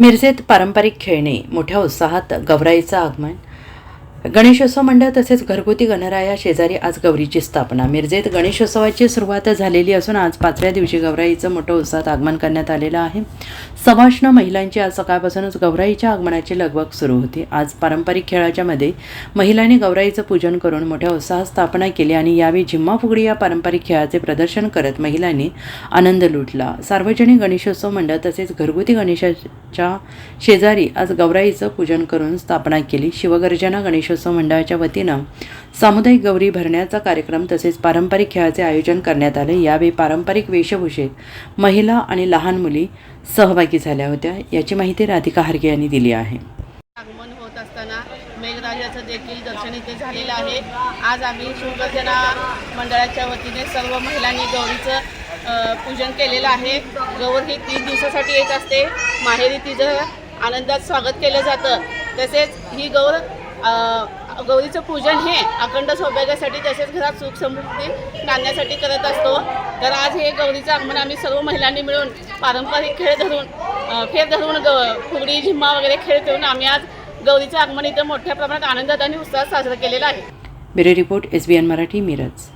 मिरजेत पारंपरिक खेळणे मोठ्या उत्साहात गौराईचं आगमन गणेशोत्सव मंडळ तसेच घरगुती गणराया शेजारी आज गौरीची स्थापना. मिरजेत गणेशोत्सवाची सुरुवात झालेली असून आज पाचव्या दिवशी गौराईचं मोठं उत्साहात आगमन करण्यात आलेलं आहे. सवाष्ण महिलांची आज सकाळपासूनच गौराईच्या आगमनाची लगबग सुरू होती. आज पारंपरिक खेळाच्या मध्ये महिलांनी गौराईचं पूजन करून मोठ्या उत्साहात स्थापना केली आणि यावेळी झिम्मा फुगडी या पारंपरिक खेळाचे प्रदर्शन करत महिलांनी आनंद लुटला. सार्वजनिक गणेशोत्सव मंडळ तसेच घरगुती गणेशाच्या शेजारी आज गौराईचं पूजन करून स्थापना केली. शिवगर्जना गणेश गणेशोत्सव मंडळाच्या वतीनं सामुदायिक गौरी भरण्याचा कार्यक्रम तसेच पारंपरिक खेळाचे आयोजन करण्यात आले. यावेळी पारंपरिक वेशभूषेत महिला आणि लहान मुली सहभागी झाल्या होत्या. याची माहिती राधिका हार्गे यांनी दिली आहे. आगमन होत असताना मेघराजाचं देखील दर्शन इथे झालेलं आहे. आज आम्ही शिवगर्जना मंडळाच्या वतीने सर्व महिलांनी गौरीचं पूजन केलेलं आहे. गौर ही तीन दिवसासाठी येत असते. माहेरी तिचं आनंदात स्वागत केलं जातं. तसेच ही गौर गौरीचं पूजन हे अखंड सौभाग्यासाठी तसेच घरात सुख समृद्धी नाण्यासाठी करत असतो. तर आज हे गौरीचं आगमन आम्ही सर्व महिलांनी मिळून पारंपरिक खेळ धरून फेर धरून ग फुगडी झिम्मा वगैरे खेळ खेळून आम्ही आज गौरीचं आगमन इथं मोठ्या प्रमाणात आनंदात आणि उत्साहात साजरं केलेलं आहे. Bureau report S B N Marathi Miraj.